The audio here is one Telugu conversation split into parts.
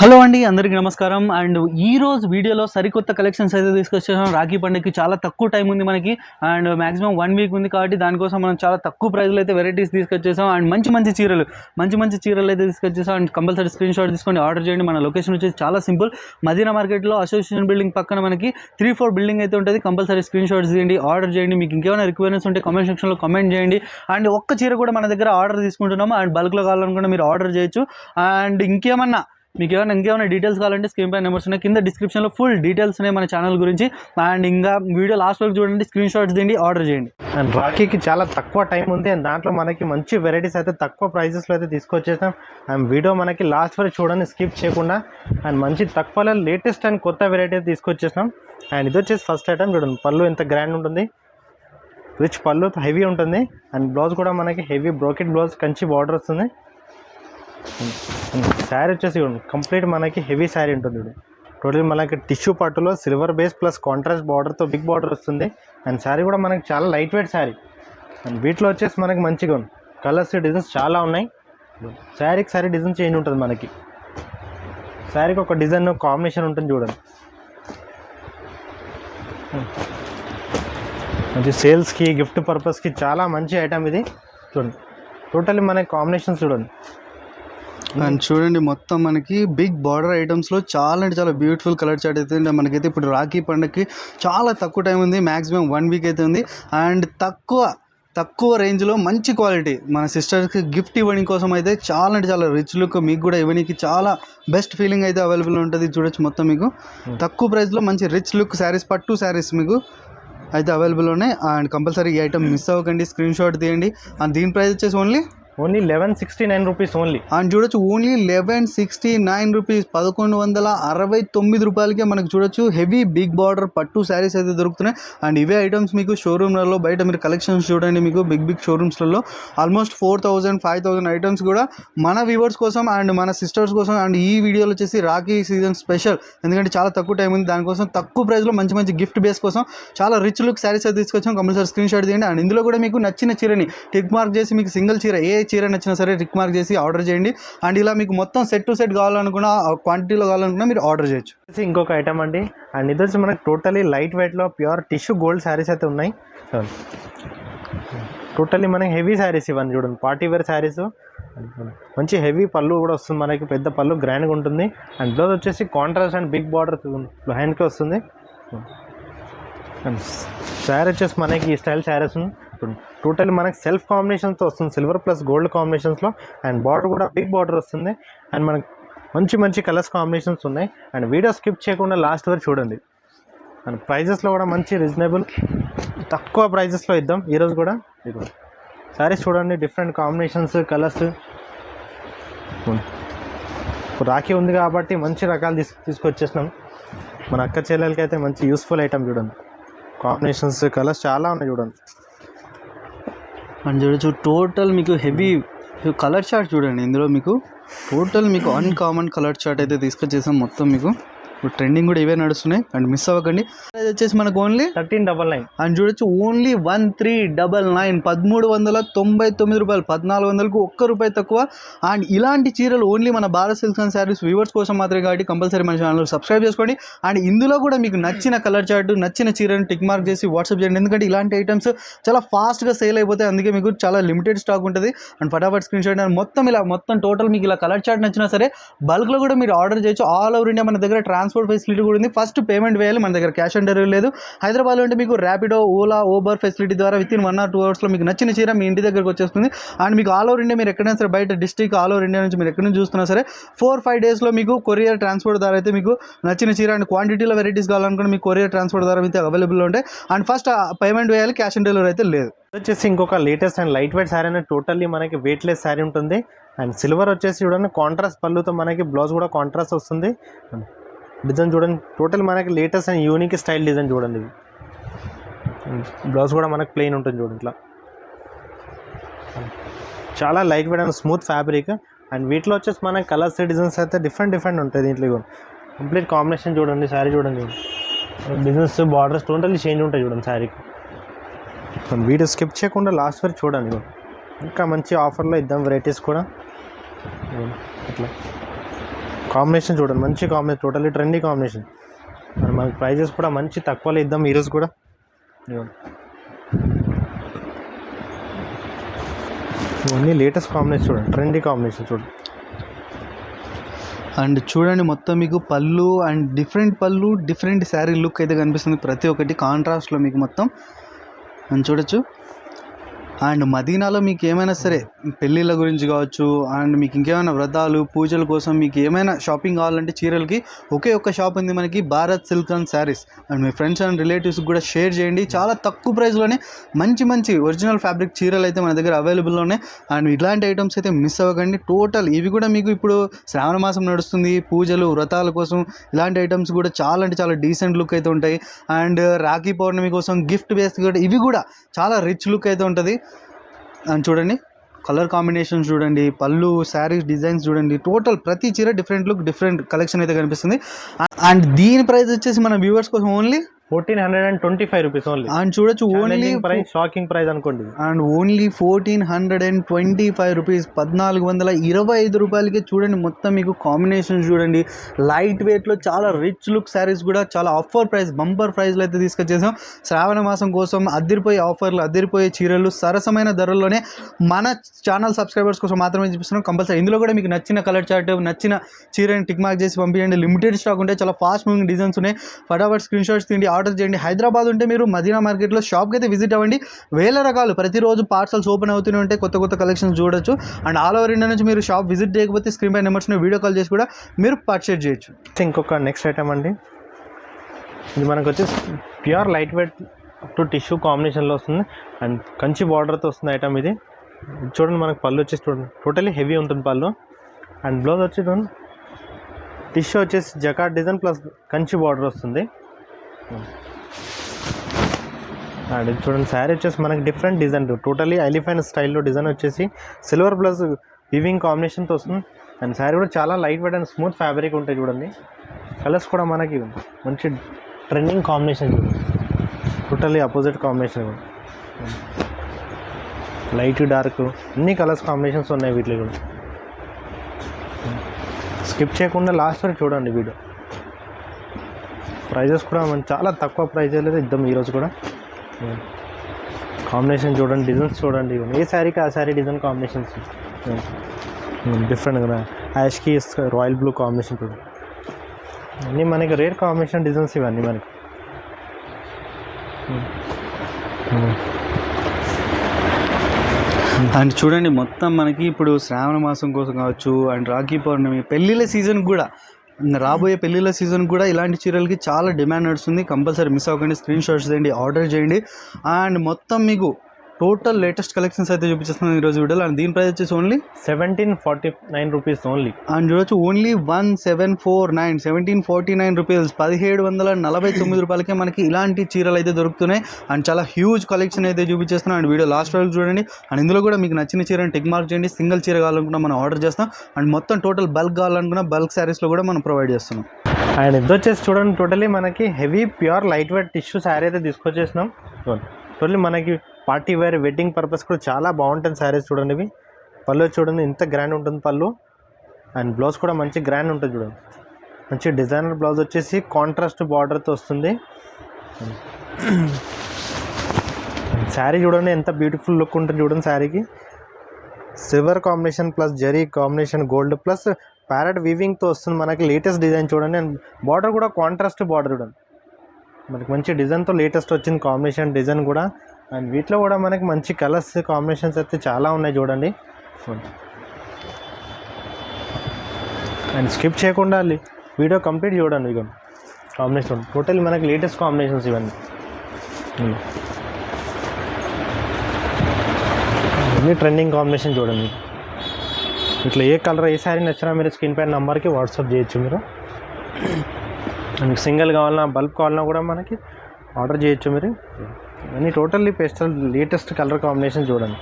హలో అండి అందరికీ నమస్కారం. అండ్ ఈ రోజు వీడియోలో సరికొత్త కలెక్షన్స్ అయితే తీసుకొచ్చేసాం. రాఖీ పండుగకి చాలా తక్కువ టైం ఉంది మనకి. అండ్ మాక్సిమం వన్ వీక్ ఉంది కాబట్టి దానికోసం మనం చాలా తక్కువ ప్రైస్లో అయితే వెరైటీస్ తీసుకొచ్చేసాం. అండ్ మంచి మంచి చీరలు మంచి మంచి చీరలు అయితే తీసుకొచ్చేసాం. అండ్ కంపల్సరీ స్క్రీన్ షాట్ తీసుకొని ఆర్డర్ చేయండి. మన లొకేషన్ వచ్చేసి చాలా సింపుల్ మదీనా మార్కెట్లో అసోసియేషన్ బిల్డింగ్ పక్కన మనకి త్రీ ఫోర్ బిల్డింగ్ అయితే ఉంటుంది. కంపల్సరీ స్క్రీన్ షాట్స్ తీయండి ఆర్డర్ చేయండి. మీకు ఇంకేమైనా రిక్వైర్మెంట్స్ ఉంటే కమెంట్ సెక్షన్లో కమెంట్ చేయండి. అండ్ ఒక్క చీర కూడా మన దగ్గర ఆర్డర్ తీసుకుంటున్నాము. అండ్ బల్క్లో కావాలనుకుంటే మీరు ఆర్డర్ చేయొచ్చు. అండ్ ఇంకేమన్నా మీకు ఏమైనా ఇంకేమైనా డీటెయిల్స్ కావాలంటే స్క్రీన్ పై నెంబర్స్ ఉన్నాయి. కింద డిస్క్రిప్షన్లో ఫుల్ డీటెయిల్స్ ఉన్నాయి మన ఛానల్ గురించి. అండ్ ఇంకా వీడియో లాస్ట్ వరకు చూడండి స్క్రీన్ షాట్స్ తిండి ఆర్డర్ చేయండి. అండ్ రాఖీకి చాలా తక్కువ టైం ఉంది. అండ్ దాంట్లో మనకి మంచి వెరైటీస్ అయితే తక్కువ ప్రైజెస్లో అయితే తీసుకొచ్చేసాం. అండ్ వీడియో మనకి లాస్ట్ వరకు చూడండి స్కిప్ చేయకుండా. అండ్ మంచి తక్కువలో లేటెస్ట్ అండ్ కొత్త వెరైటీ అయితే తీసుకొచ్చేసాం. అండ్ ఇది వచ్చేసి ఫస్ట్ ఐటమ్ చూడండి. పళ్ళు ఎంత గ్రాండ్ ఉంటుంది. రిచ్ పళ్ళు హెవీ ఉంటుంది. అండ్ బ్లౌజ్ కూడా మనకి heavy brocade blouse Kanchi border వస్తుంది. శారీ వచ్చేసి చూడండి. కంప్లీట్ మనకి హెవీ శారీ ఉంటుంది చూడండి టోటల్ మనకి టిష్యూ పట్టులో సిల్వర్ బేస్ ప్లస్ కాంట్రాస్ట్ బార్డర్తో బిగ్ బార్డర్ వస్తుంది. అండ్ శారీ కూడా మనకి చాలా లైట్ వెయిట్ శారీ అండ్ వీటిలో వచ్చేసి మనకి మంచిగా ఉంది. కలర్స్ డిజైన్స్ చాలా ఉన్నాయి. శారీకి శారీ డిజైన్ చేంజ్ ఉంటుంది మనకి. శారీకి ఒక డిజైన్ కాంబినేషన్ ఉంటుంది చూడండి. మంచి సేల్స్కి గిఫ్ట్ పర్పస్కి చాలా మంచి ఐటమ్ ఇది. చూడండి. టోటల్లీ మనకి కాంబినేషన్స్ చూడండి. అండ్ చూడండి మొత్తం మనకి బిగ్ బార్డర్ ఐటమ్స్లో చాలా అంటే చాలా బ్యూటిఫుల్ కలర్ చార్ట్ అయితే ఉంది. మనకైతే ఇప్పుడు రాఖీ పండుగకి చాలా తక్కువ టైం ఉంది మ్యాక్సిమం వన్ వీక్ అయితే ఉంది. అండ్ తక్కువ తక్కువ రేంజ్లో మంచి క్వాలిటీ మన సిస్టర్స్కి గిఫ్ట్ ఇవ్వడం కోసం అయితే చాలా అంటే చాలా రిచ్ లుక్ మీకు కూడా ఇవ్వడానికి చాలా బెస్ట్ ఫీలింగ్ అయితే అవైలబుల్ ఉంటుంది. చూడొచ్చు మొత్తం మీకు. తక్కువ ప్రైస్లో మంచి రిచ్ లుక్ శారీస్ పట్టు శారీస్ మీకు అయితే అవైలబుల్ ఉన్నాయి. అండ్ కంపల్సరీ ఈ ఐటమ్ మిస్ అవ్వకండి స్క్రీన్ షాట్ తీయండి. అండ్ దీని ప్రైస్ వచ్చేసి only only eleven sixty nine rupees only. And చూడొచ్చు only eleven sixty nine rupees పదకొండు వందల అరవై తొమ్మిది రూపాయలకే మనకు చూడొచ్చు హెవీ బిగ్ బార్డర్ పట్టు శారీస్ అయితే దొరుకుతున్నాయి. అండ్ ఇవే ఐటమ్స్ మీకు షోరూమ్లలో బయట మీరు కలెక్షన్స్ చూడండి మీకు big big షోరూమ్స్లలో almost four thousand five thousand items కూడా మన వ్యూవర్స్ కోసం అండ్ మన సిస్టర్స్ కోసం అండ్ ఈ వీడియోలో వచ్చేసి రాఖీ సీజన్ స్పెషల్ ఎందుకంటే చాలా తక్కువ టైం ఉంది దానికోసం తక్కువ ప్రైస్లో మంచి మంచి గిఫ్ట్ బేస్ కోసం చాలా రిచ్ లుక్ శారీస్ అయితే తీసుకొచ్చాం. కంపల్సరీ స్క్రీన్ షాట్ తీయండి. అండ్ ఇందులో కూడా మీకు నచ్చిన చీరని టిక్ మార్క్ చేసి మీకు సింగిల్ చీర ఏ చీర నచ్చినా సరే రిక్ మార్క్ చేసి ఆర్డర్ చేయండి. అండ్ ఇలా మీకు మొత్తం సెట్ టు సెట్ కావాలనుకున్నా క్వాంటిటీలో కావాలనుకున్నా మీరు ఆర్డర్ చేయొచ్చు. ఇంకొక ఐటమ్ అండి. అండ్ ఇది వచ్చి మనకి టోటలీ లైట్ వెయిట్లో ప్యూర్ టిష్యూ గోల్డ్ శారీస్ అయితే ఉన్నాయి. టోటలీ మనకి హెవీ శారీస్ ఇవన్నీ చూడండి. పార్టీ వేర్ శారీస్ మంచి హెవీ పళ్ళు కూడా వస్తుంది మనకి. పెద్ద పళ్ళు గ్రాండ్గా ఉంటుంది. అండ్ బ్లౌజ్ వచ్చేసి కాంట్రాస్ట్ అండ్ బిగ్ బార్డర్ హ్యాండ్కి వస్తుంది. అండ్ శారీ వచ్చేసి మనకి ఈ స్టైల్ శారీస్ టోటల్ మనకి సెల్ఫ్ కాంబినేషన్తో వస్తుంది. సిల్వర్ ప్లస్ గోల్డ్ కాంబినేషన్స్లో. అండ్ బార్డర్ కూడా బిగ్ బార్డర్ వస్తుంది. అండ్ మనకి మంచి మంచి కలర్స్ కాంబినేషన్స్ ఉన్నాయి. అండ్ వీడియో స్కిప్ చేయకుండా లాస్ట్ వరకు చూడండి. అండ్ ప్రైజెస్లో కూడా మంచి రీజనబుల్ తక్కువ ప్రైజెస్లో ఇద్దాం. ఈరోజు కూడా ఇదిగో. సారీస్ చూడండి డిఫరెంట్ కాంబినేషన్స్ కలర్స్. రాఖీ ఉంది కాబట్టి మంచి రకాలు తీసు తీసుకొచ్చేసినాం. మన అక్క చెల్లెలకి అయితే మంచి యూస్ఫుల్ ఐటమ్ చూడండి. కాంబినేషన్స్ కలర్స్ చాలా ఉన్నాయి చూడండి. అండ్ చూడొచ్చు టోటల్ మీకు హెవీ కలర్ చార్ట్ చూడండి. ఇందులో మీకు టోటల్ మీకు అన్కామన్ కలర్ చార్ట్ అయితే తీసుకొచ్చేసాం మొత్తం మీకు ఇప్పుడు ట్రెండింగ్ కూడా ఇవే నడుస్తున్నాయి. అండ్ మిస్ అవ్వకండి. అది వచ్చేసి మనకు only thirteen double nine. And చూడొచ్చు only one three double nine. పదమూడు వందల తొంభై తొమ్మిది రూపాయలు పద్నాలుగు వందలకు ఒక్క రూపాయి తక్కువ. అండ్ ఇలాంటి చీరలు ఓన్లీ మన Bharat silks and sarees viewers కోసం మాత్రమే కాబట్టి కంపల్సరీ మన ఛానల్ సబ్స్క్రైబ్ చేసుకోండి. అండ్ ఇందులో కూడా మీకు నచ్చిన కలర్ చార్ట్ నచ్చిన చీరను టిక్ మార్క్ చేసి వాట్సాప్ చేయండి. ఎందుకంటే ఇలాంటి ఐటమ్స్ చాలా ఫాస్ట్గా సేల్ అయిపోతాయి. అందుకే మీకు చాలా లిమిటెడ్ స్టాక్ ఉంటుంది. అండ్ ఫటాఫట్ స్క్రీన్ షాట్ అండ్. మొత్తం ఇలా మొత్తం టోటల్ మీకు ఇలా కలర్ చార్ట్ నచ్చినా సరే బల్క్లో కూడా మీరు ఆర్డర్ చేయొచ్చు. ఆల్ ఓవర్ ఇండియా మన దగ్గర ట్రాన్స్పోర్ట్ ఫెసిలిటీ కూడా ఉంది. ఫస్ట్ పేమెంట్ వేయాలి మన దగ్గర క్యాష్ ఆన్ డెలివరీ లేదు. హైదరాబాద్లో అంటే మీకు ర్యాపిడో ఓలా ఓబర్ ఫెసిలిటీ ద్వారా within one or two అవర్స్లో మీకు నచ్చిన చీర మీ ఇంటి దగ్గరకు వచ్చేస్తుంది. అండ్ మీకు ఆల్ ఓవర్ ఇండియా మీరు ఎక్కడైనా సరే బయట డిస్ట్రిక్ట్ ఆల్ ఓవర్ ఇండియా నుంచి మీరు ఎక్కడ నుంచి చూస్తున్నా సరే ఫోర్ ఫైవ్ డేస్లో మీకు కొరియర్ ట్రాన్స్పోర్ట్ ద్వారా అయితే మీకు నచ్చిన చీర అండ్ క్వాంటిటీలో వెరైటీస్ కావాలనుకుంటే మీకు కొరియర్ ట్రాన్స్పోర్ట్ ద్వారా అయితే అవైలబుల్ ఉంటాయి. అండ్ ఫస్ట్ పేమెంట్ వేయాలి క్యాష్ ఆన్ డెలివరీ అయితే లేదు. వచ్చేసి ఇంకొక latest and light weight saree అనేది టోటల్లీ మనకి వెయిట్లెస్ శారీ ఉంటుంది. అండ్ సిల్వర్ వచ్చేసి చూడండి కాంట్రాస్ట్ పళ్ళుతో మనకి బ్లౌజ్ కూడా కాంట్రాస్ట్ వస్తుంది. డిజైన్ చూడండి. టోటల్ మనకి latest and unique style design చూడండి ఇది. బ్లౌజ్ కూడా మనకి ప్లెయిన్ ఉంటుంది చూడండి ఇట్లా. చాలా light weight and smooth fabric and వీటిలో వచ్చేసి మనకి కలర్స్ డిజైన్స్ అయితే డిఫరెంట్ డిఫరెంట్ ఉంటాయి దీంట్లో కూడా. కంప్లీట్ కాంబినేషన్ చూడండి శారీ చూడండి. బిజినెస్ బార్డర్స్ టోటల్లీ చేంజ్ ఉంటాయి చూడండి శారీకి వీడియో స్కిప్ చేయకుండా లాస్ట్ వరకు చూడండి. ఇంకా మంచి ఆఫర్లో ఇద్దాం వెరైటీస్ కూడా. ఇట్లా. కాంబినేషన్ చూడండి మంచి కాంబినేషన్ టోటల్లీ ట్రెండీ కాంబినేషన్. మరి మనకి ప్రైజెస్ కూడా మంచి తక్కువలో ఇద్దాం ఈరోజు కూడా. ఇవన్నీ లేటెస్ట్ కాంబినేషన్ చూడండి ట్రెండీ కాంబినేషన్ చూడండి. అండ్ చూడండి మొత్తం మీకు పళ్ళు అండ్ డిఫరెంట్ పళ్ళు డిఫరెంట్ శారీ లుక్ అయితే కనిపిస్తుంది ప్రతి ఒక్కటి కాంట్రాస్ట్లో మీకు మొత్తం. అని చూడొచ్చు. అండ్ మదీనాలో మీకు ఏమైనా సరే పెళ్ళిళ్ళ గురించి కావచ్చు అండ్ మీకు ఇంకేమైనా వ్రతాలు పూజల కోసం మీకు ఏమైనా షాపింగ్ కావాలంటే చీరలకి ఒకే ఒక్క షాప్ ఉంది మనకి Bharat silk and sarees and me friends and రిలేటివ్స్కి కూడా షేర్ చేయండి. చాలా తక్కువ ప్రైస్లోనే మంచి మంచి ఒరిజినల్ ఫ్యాబ్రిక్ చీరలు అయితే మన దగ్గర అవైలబుల్లో ఉన్నాయి. అండ్ ఇలాంటి ఐటమ్స్ అయితే మిస్ అవ్వకండి. టోటల్ ఇవి కూడా మీకు ఇప్పుడు శ్రావణ మాసం నడుస్తుంది. పూజలు వ్రతాల కోసం ఇలాంటి ఐటమ్స్ కూడా చాలా అంటే చాలా డీసెంట్ లుక్ అయితే ఉంటాయి. అండ్ రాఖీ పౌర్ణమి కోసం గిఫ్ట్ బేస్ కూడా ఇవి కూడా చాలా రిచ్ లుక్ అయితే ఉంటుంది. అండ్ చూడండి. కలర్ కాంబినేషన్స్ చూడండి పళ్ళు శారీస్ డిజైన్స్ చూడండి టోటల్ ప్రతి చీర డిఫరెంట్ లుక్ డిఫరెంట్ కలెక్షన్ అయితే కనిపిస్తుంది. అండ్ దీని ప్రైస్ వచ్చేసి మన వ్యూవర్స్ కోసం only fourteen hundred and twenty five rupees only and చూడొచ్చు ఓన్లీ ప్రైస్ షాకింగ్ ప్రైస్ అనుకోండి. And only fourteen hundred and twenty five rupees పద్నాలుగు వందల ఇరవై ఐదు రూపాయలకి చూడండి మొత్తం మీకు కాంబినేషన్స్ చూడండి. లైట్ వెయిట్లో చాలా రిచ్ లుక్ శారీస్ కూడా చాలా ఆఫర్ ప్రైస్ బంపర్ ప్రైస్లో అయితే తీసుకొచ్చేసాం. శ్రావణ మాసం కోసం అద్దరిపోయే ఆఫర్లు అద్దరిపోయే చీరలు సరసమైన ధరల్లోనే మన ఛానల్ సబ్స్క్రైబర్స్ కోసం మాత్రమే చూపిస్తున్నాం. కంపల్సరీ ఇందులో కూడా మీకు నచ్చిన కలర్ చార్ట్ నచ్చిన చీరని టిక్ మార్క్ చేసి పంపించండి లిమిటెడ్ స్టాక్ ఉంటే చాలా ఫాస్ట్ మూవింగ్ డిజైన్స్ ఉన్నాయి. ఫటాఫట్ స్క్రీన్ షాట్స్ తీయండి. ఆర్డర్ చేయండి. హైదరాబాద్ ఉంటే మీరు మదీనా మార్కెట్లో షాప్కి అయితే విజిట్ అవ్వండి. వేల రకాలు ప్రతిరోజు పార్సల్స్ ఓపెన్ అవుతూనే ఉంటాయి కొత్త కొత్త కలెక్షన్స్ చూడొచ్చు. అండ్ ఆల్ ఓవర్ ఇండియా నుంచి మీరు షాప్ విజిట్ చేయకపోతే స్క్రీన్ పై నెంబర్స్ని వీడియో కాల్ చేసి కూడా మీరు పర్చేజ్ చేయొచ్చు. ఇంకొక నెక్స్ట్ ఐటమ్ అండి. ఇది మనకు వచ్చేసి pure light weight to tissue కాంబినేషన్లో వస్తుంది. అండ్ కంచి బార్డర్తో వస్తుంది ఐటమ్ ఇది. చూడండి మనకు పళ్ళు వచ్చేసి చూడండి. టోటలీ హెవీ ఉంటుంది పళ్ళు. అండ్ బ్లౌజ్ వచ్చి చూడండి. టిష్యూ వచ్చేసి jacquard design plus Kanchi border వస్తుంది. అండ్ చూడండి శారీ వచ్చేసి మనకి డిఫరెంట్ డిజైన్ టోటలీ ఎలిఫెంట్ స్టైల్లో డిజైన్ వచ్చేసి సిల్వర్ ప్లస్ వివింగ్ కాంబినేషన్తో వస్తుంది. అండ్ శారీ కూడా చాలా light weight and smooth fabric ఉంటాయి చూడండి. కలర్స్ కూడా మనకి మంచి ట్రెండింగ్ కాంబినేషన్ చూడండి. టోటలీ అపోజిట్ కాంబినేషన్ కూడా. లైట్ డార్క్ అన్ని కలర్స్ కాంబినేషన్స్ ఉన్నాయి వీటిలో కూడా. స్కిప్ చేయకుండా లాస్ట్ వరకు చూడండి వీడియో. ప్రైజెస్ కూడా మనం చాలా తక్కువ ప్రైజెస్ ఇద్దాం ఈరోజు కూడా. కాంబినేషన్ చూడండి డిజైన్స్ చూడండి. ఏ శారీకి ఆ శారీ డిజైన్ కాంబినేషన్స్ డిఫరెంట్ కదా. యాష్కి రాయల్ బ్లూ కాంబినేషన్ చూడండి. అన్నీ మనకి రేర్ కాంబినేషన్ డిజైన్స్ ఇవన్నీ మనకి. Hmm. Hmm. అండ్ చూడండి మొత్తం మనకి ఇప్పుడు శ్రావణ మాసం కోసం కావచ్చు అండ్ రాఖీ పౌర్ణమి పెళ్ళిళ్ళ సీజన్ కూడా రాబోయే పెళ్ళిళ్ళ సీజన్ కూడా ఇలాంటి చీరలకి చాలా డిమాండ్ నడుస్తుంది. కంపల్సరీ మిస్ అవ్వకండి. స్క్రీన్ షాట్స్ చేయండి ఆర్డర్ చేయండి. అండ్ మొత్తం మీకు టోటల్ లేటెస్ట్ కలెక్షన్స్ అయితే చూపించేస్తున్నాను ఈరోజు వీడియోలో. అండ్ దీని ప్రైస్ వచ్చేసి only seventeen forty nine rupees only and చూడొచ్చు only one seven four nine seventeen forty nine rupees పదిహేడు వందల నలభై తొమ్మిది రూపాయలకే మనకి ఇలాంటి చీరలు అయితే దొరుకుతున్నాయి. అండ్ చాలా హ్యూజ్ కలెక్షన్ అయితే చూపించేస్తున్నాం అండ్ వీడియో లాస్ట్ వరకు చూడండి. అండ్ ఇందులో కూడా మీకు నచ్చిన చీరని టిక్ మార్క్ చేయండి. సింగిల్ చీర కావాలనుకున్నా మనం ఆర్డర్ చేస్తాం. అండ్ మొత్తం టోటల్ బల్క్ కావాలనుకున్నా బల్క్ శారీస్లో కూడా మనం ప్రొవైడ్ చేస్తున్నాం. అండ్ ఇది వచ్చేసి చూడండి టోటలీ మనకి heavy pure light weight tissue saree అయితే తీసుకొచ్చేసినాం. టోటలీ మనకి పార్టీ వేర్ వెడ్డింగ్ పర్పస్ కూడా చాలా బాగుంటుంది శారీస్ చూడండి ఇవి. పళ్ళు చూడండి ఇంత గ్రాండ్ ఉంటుంది పళ్ళు. అండ్ బ్లౌజ్ కూడా మంచి గ్రాండ్ ఉంటుంది చూడండి. మంచి డిజైనర్ బ్లౌజ్ వచ్చేసి కాంట్రాస్ట్ బార్డర్తో వస్తుంది. శారీ చూడండి ఎంత బ్యూటిఫుల్ లుక్ ఉంటుంది చూడండి శారీకి. Silver combination plus zari combination gold plus parrot వీవింగ్తో వస్తుంది మనకి లేటెస్ట్ డిజైన్ చూడండి. అండ్ బార్డర్ కూడా కాంట్రాస్ట్ బార్డర్ చూడండి. మనకి మంచి డిజైన్తో లేటెస్ట్ వచ్చింది కాంబినేషన్ డిజైన్ కూడా. అండ్ వీటిలో కూడా మనకి మంచి కలర్స్ కాంబినేషన్స్ అయితే చాలా ఉన్నాయి చూడండి. అండ్ స్కిప్ చేయకుండా వీడియో కంప్లీట్ చూడండి ఇక కాంబినేషన్ టోటల్ మనకి లేటెస్ట్ కాంబినేషన్స్ ఇవన్నీ. ఉమ్. అన్ని ట్రెండింగ్ కాంబినేషన్ చూడండి. ఇట్లా ఏ కలర్ ఏ శారీ నచ్చినా మీరు స్క్రీన్ పైన నెంబర్కి వాట్సాప్ చేయొచ్చు మీరు. మీకు సింగిల్ కావాలన్నా బల్బ్ కావాలన్నా కూడా మనకి ఆర్డర్ చేయొచ్చు మీరు. ఇవన్నీ totally pastel latest colour combination చూడండి.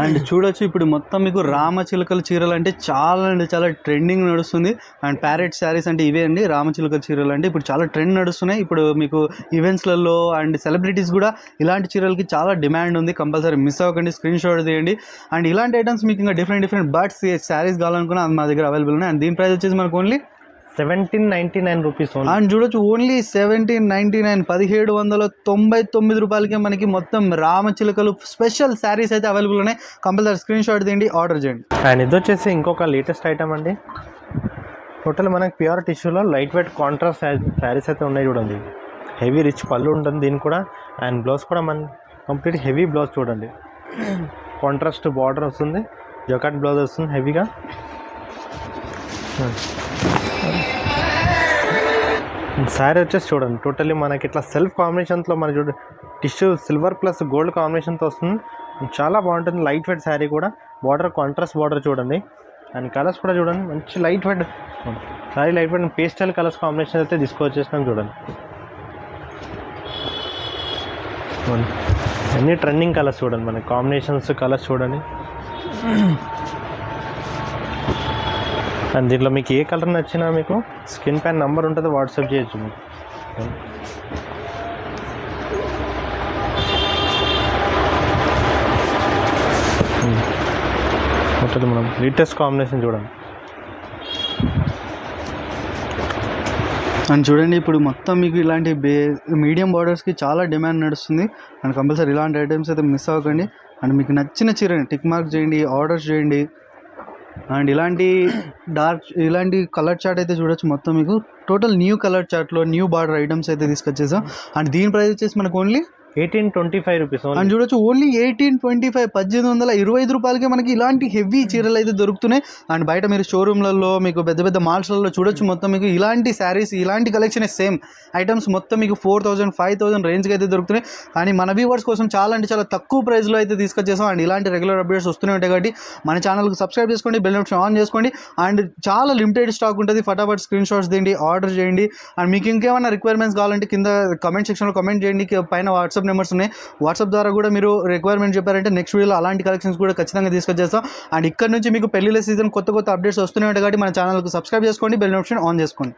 అండ్ చూడొచ్చు ఇప్పుడు మొత్తం మీకు రామచిలుకల చీరలు అంటే చాలా అంటే చాలా ట్రెండింగ్ నడుస్తుంది. అండ్ ప్యారెట్ శారీస్ అంటే ఇవే అండి రామచిలుకల చీరలు అంటే ఇప్పుడు చాలా ట్రెండ్ నడుస్తున్నాయి. ఇప్పుడు మీకు ఈవెంట్స్లలో అండ్ సెలబ్రిటీస్ కూడా ఇలాంటి చీరలకి చాలా డిమాండ్ ఉంది. కంపల్సరీ మిస్ అవ్వకండి స్క్రీన్ షాట్ తీయండి. అండ్ ఇలాంటి ఐటమ్స్ మీకు ఇంకా డిఫరెంట్ డిఫరెంట్ బర్డ్స్ శారీస్ కావాలనుకున్నా అది మా దగ్గర అవైలబుల్ ఉన్నాయి. అండ్ దీని ప్రైస్ వచ్చేసి మనకు only seventeen ninety nine rupees and చూడొచ్చు ఓన్లీ సెవెంటీన్ నైంటీ నైన్ పదిహేడు వందల తొంభై తొమ్మిది రూపాయలకే మనకి మొత్తం రామచిలుకలు స్పెషల్ శారీస్ అయితే అవైలబుల్ ఉన్నాయి. కంపల్సరీ స్క్రీన్ షాట్ తీయండి ఆర్డర్ చేయండి. అండ్ ఇది వచ్చేసి ఇంకొక లేటెస్ట్ ఐటమ్ అండి. టోటల్ మనకి ప్యూర్ టిష్యూలో లైట్ వెయిట్ కాంట్రాస్ట్ శారీస్ అయితే ఉన్నాయి చూడండి. హెవీ రిచ్ పళ్ళు ఉంటుంది దీనికి కూడా. అండ్ బ్లౌజ్ కూడా మన కంప్లీట్ హెవీ బ్లౌజ్ చూడండి. కాంట్రాస్ట్ బార్డర్ వస్తుంది. జొకాట్ బ్లౌజ్ వస్తుంది హెవీగా శారీ వచ్చేసి చూడండి టోటల్లీ మనకి ఇట్లా సెల్ఫ్ కాంబినేషన్తో మన చూడ టిష్యూ సిల్వర్ ప్లస్ గోల్డ్ కాంబినేషన్తో వస్తుంది. చాలా బాగుంటుంది లైట్ వెయిట్ శారీ కూడా. బార్డర్ కాంట్రాస్ట్ బార్డర్ చూడండి. అండ్ కలర్స్ కూడా చూడండి మంచి light weight saree light weight pastel colours combination అయితే తీసుకొచ్చేసినాం చూడండి చూడండి. అన్ని ట్రెండింగ్ కలర్స్ చూడండి మన కాంబినేషన్స్ కలర్స్ చూడండి. అండ్ దీంట్లో మీకు ఏ కలర్ నచ్చినా మీకు స్కిన్ ప్యాన్ నంబర్ ఉంటుంది వాట్సాప్ చేయొచ్చు మీకు ఉంటుంది మనం లేటెస్ట్ కాంబినేషన్ చూడండి. అండ్ చూడండి ఇప్పుడు మొత్తం మీకు ఇలాంటి బే మీడియం బార్డర్స్కి చాలా డిమాండ్ నడుస్తుంది. అండ్ కంపల్సరీ ఇలాంటి ఐటమ్స్ అయితే మిస్ అవ్వకండి. అండ్ మీకు నచ్చిన చీరని టిక్ మార్క్ చేయండి ఆర్డర్స్ చేయండి. అండ్ ఇలాంటి డార్క్ ఇలాంటి కలర్ చార్ట్ అయితే చూడొచ్చు మొత్తం మీకు. టోటల్ న్యూ కలర్ చార్ట్లో న్యూ బార్డర్ ఐటమ్స్ అయితే తీసుకొచ్చేసాం. అండ్ దీని ప్రైస్ వచ్చేసి మనకు only eighteen twenty five rupees and చూడొచ్చు ఓన్లీ ఎయిటీన్ ట్వంటీ ఫైవ్ పద్దెనిమిది వందల ఇరవై ఐదు రూపాయలకి మనకి ఇలాంటి హెవీ చీరలు అయితే దొరుకుతున్నాయి. అండ్ బయట మీరు షోరూమ్లలో మీకు పెద్ద పెద్ద మాల్స్లలో చూడొచ్చు మొత్తం మీకు ఇలాంటి శారీస్ ఇలాంటి కలెక్షన్ సేమ్ ఐటమ్స్ మొత్తం మీకు ఫోర్ థౌసండ్ ఫైవ్ థౌసండ్ రేంజ్కి అయితే దొరుకుతున్నాయి. కానీ మన వ్యూవర్స్ కోసం చాలా అంటే చాలా తక్కువ ప్రైస్లో అయితే తీసుకొచ్చేసాం. అండ్ ఇలాంటి రెగ్యులర్ అప్డేట్స్ వస్తూనే ఉంటాయి కాబట్టి మన ఛానల్కి సబ్స్క్రైబ్ చేసుకోండి బెల్ నోటిఫికేషన్ ఆన్ చేసుకోండి. అండ్ చాలా లిమిటెడ్ స్టాక్ ఉంటుంది. ఫటాఫట్ స్క్రీన్ షాట్స్ దిండి ఆర్డర్ చేయండి. అండ్ మీకు ఇంకేమైనా రిక్వైర్మెంట్స్ కావాలంటే కింద కమెంట్ సెక్షన్లో కమెంట్ చేయండి. పైన వాట్సాప్ నెంబర్స్ ఉన్నాయి. వాట్సాప్ ద్వారా కూడా మీరు రిక్వైర్మెంట్ చెప్పారంటే నెక్స్ట్ వీడియోలో అలాంటి కలెక్షన్స్ కూడా ఖచ్చితంగా తీసుకొచ్చేస్తాం. అండ్ ఇక్కడ నుంచి మీకు పెళ్ళిళ్ళ సీజన్ కొత్త కొత్త అప్డేట్స్ వస్తున్నాయి కాబట్టి మన ఛానల్కి సబ్స్క్రైబ్ చేసుకోండి బెల్ నోటిఫికేషన్ ఆన్ చేసుకోండి.